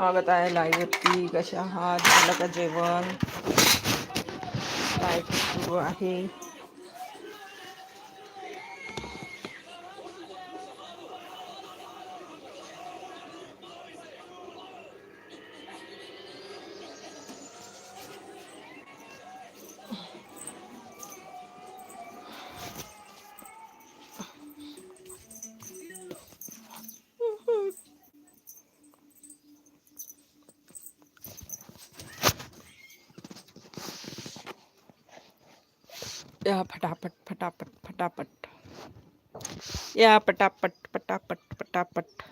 स्वागत आहे लाईव्हवरती. कशा आहात? झालं का जेवण? काय सुरू आहे? या फटाफट फटाफट फटाफट या पटापट पटापट पटापट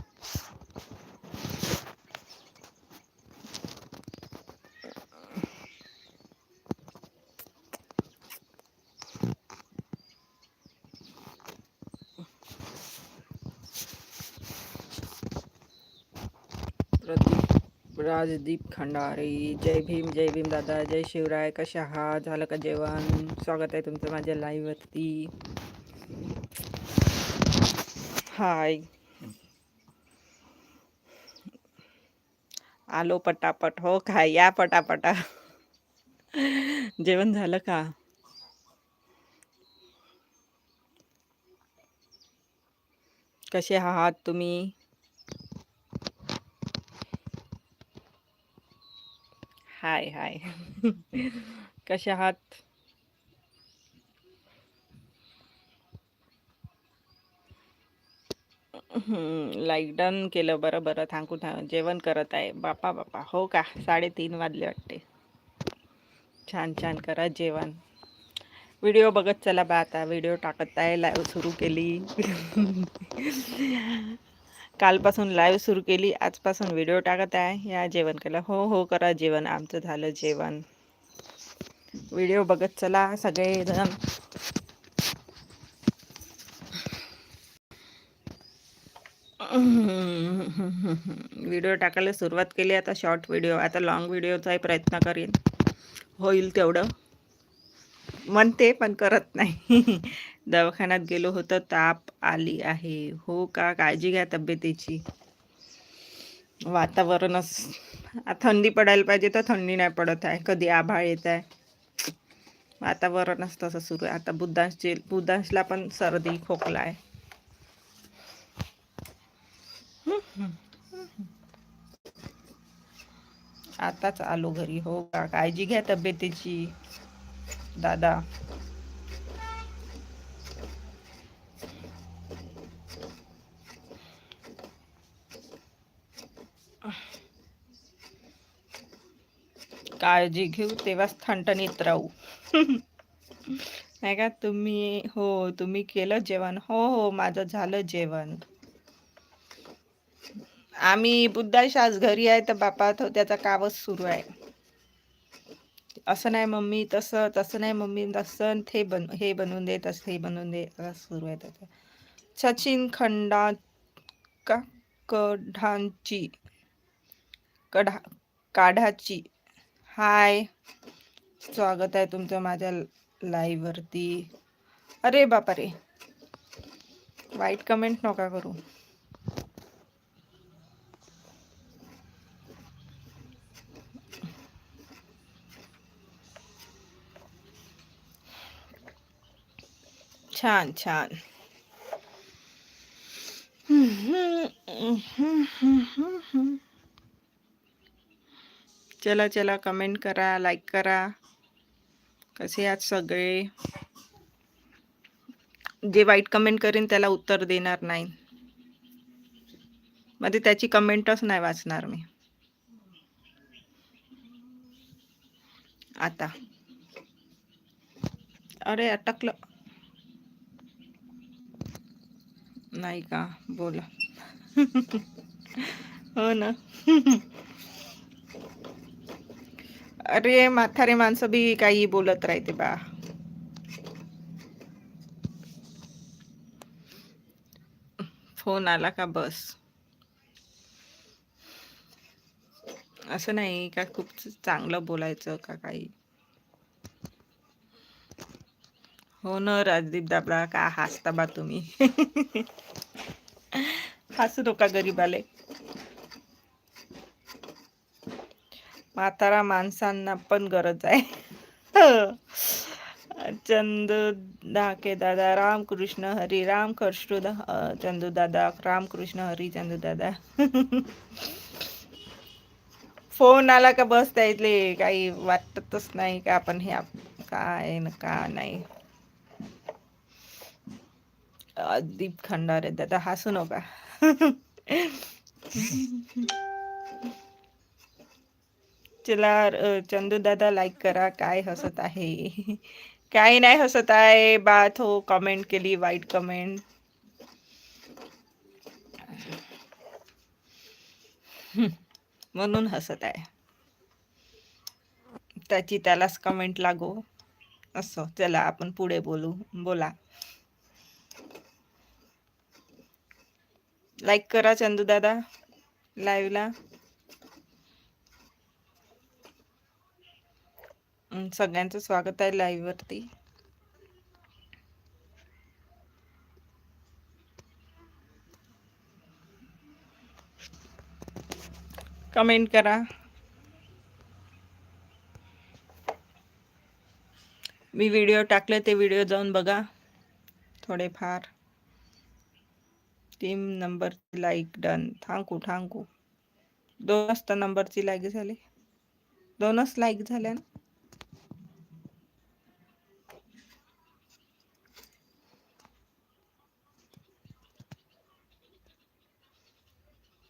राजदीप खंडारी. जय भीम जय भीम दादा जय शिवराय. कशा आहात? झालं का जेवण? स्वागत आहे तुमचं माझ्या लाईव्हवरती. हाय. आलो पटापट. हो काय या पटापटा. जेवण झालं का? कसे आहात तुम्ही? हाय हाय. कसे आहात? लाईक डन केलं बरं बरं. थांबू थांब. जेवण करत आहे. बापा बापा. हो का? साडेतीन वाजले वाटते. छान छान. करा जेवण. व्हिडिओ बघत चला बा आता. व्हिडिओ टाकत आहे. लाईव्ह सुरू केली. कालपासून लाईव्ह सुरू केली आजपासून व्हिडिओ टाकत आहे. या जेवण केलं. हो हो करा जेवण. आमचं झालं जेवण. व्हिडिओ बघत चला सगळेजण. व्हिडिओ टाकायला सुरुवात केली. आता शॉर्ट व्हिडिओ आता लॉंग व्हिडिओचाही प्रयत्न करीन. होईल तेवढं. म्हणते पण करत नाही. दवाखान्यात गेलो होतं ताप आली आहे. हो का? काळजी घ्या तब्येतीची. वातावरणच थंडी पडायला पाहिजे तर थंडी नाही पडत आहे. कधी आभाळ येत आहे. वातावरणच तसं सुरू आहे. आता बुद्धांशचे बुद्धांशला पण सर्दी खोकला आहे. आताच आलो घरी. हो का? काळजी घ्या तब्येतीची. दादा. काळजी घेऊ तेव्हाच थंडणीत राहू. नाही का तुम्ही हो तुम्ही केलं जेवण. हो हो माझं झालं जेवण. आम्ही बुद्धाश आज घरी आहे तर बापा तो त्याचा कावच सुरू आहे. असं नाही मम्मी तसं तसं नाही मम्मी तसं हे बन हे बनवून दे तसं हे बनवून दे. असं सुरू आहे त्याचं. सचिन खंडा का कढांची कढा काढाची. हाय. स्वागत आहे तुमचं माझ्या लाईव्हवरती अरे बापा रे वाईट कमेंट नका करू. छान छान. चला चला कमेंट करा लाईक करा. कसे आहात सगळे? जे वाईट कमेंट करीन त्याला उत्तर देणार नाही. मध्ये त्याची कमेंटच नाही वाचणार मी. आता. अरे अटकलं. नाही का? बोला. हो ना. अरे म्हातारे माणसं बी काही बोलत राहते बा. फोन आला का बस? असं नाही का खूप चांगलं बोलायचं का काही? हो ना राजदीप दाबळा का हसता बा तुम्ही? हसू नका गरीबाले. म्हातारा माणसांना पण गरज आहे. चंदू दाके दादा रामकृष्ण हरी राम कृष्ण चंदू दादा रामकृष्ण हरी चंदू दादा. फोन आला का बस त्यातले काही वाटतच नाही का आपण हे काय काय ना का नाही. दीप खंडारे दादा. हसू नका चला चंदू दादा लाईक करा. काय हसत आहे? काही नाही हसत आहे. बात हो कमेंट केली वाईट कमेंट म्हणून हसत आहे. त्याची त्यालाच कमेंट लागो. असं चला आपण पुढे बोलू. बोला. लाईक करा चंदू दादा लाईव्हला सगळ्यांचं स्वागत आहे लाईव्हवरती कमेंट करा. मी व्हिडिओ टाकले ते व्हिडिओ जाऊन बघा. थोडेफार. टीम नंबरची लाईक डन थांकू थांकू दोनच असता नंबरची लाईक झाली. दोनच लाईक झाल्या ना.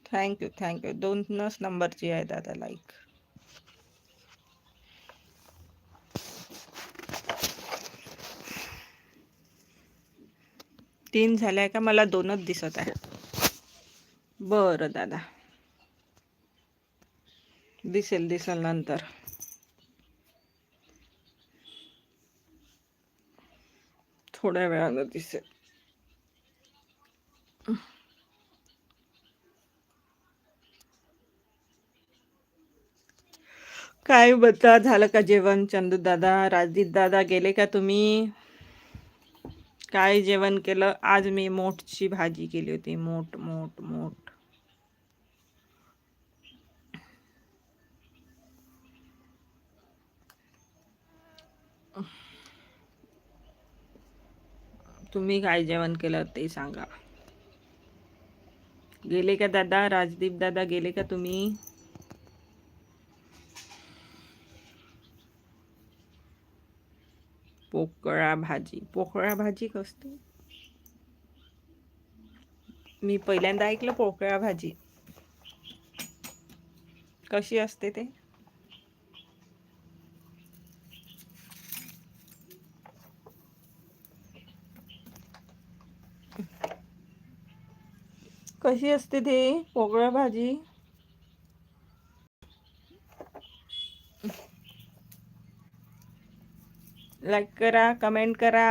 थँक्यू थँक्यू दोनच नंबरची आहे दादा लाईक तीन झाल्या का मला दोनच दिसत आहे. बरं दादा. दिसेल दिसेल नंतर. थोड्या वेळानं दिसेल. काय बता झालं का जेवण? चंदू दादा राजदीप दादा गेले का तुम्ही? काय जेवण केलं? आज मी मोठची भाजी केली होती. मोठ मोठ मोठ. तुम्ही काय जेवण केलं ते सांगा. गेले का दादा? राजदीप दादा गेले का तुम्ही? पोकळा भाजी. पोकळा भाजी कसते मी पहिल्यांदा ऐकलं पोकळा भाजी. कशी असते ते? कशी असते ते? पोकळा भाजी. लाईक करा कमेंट करा.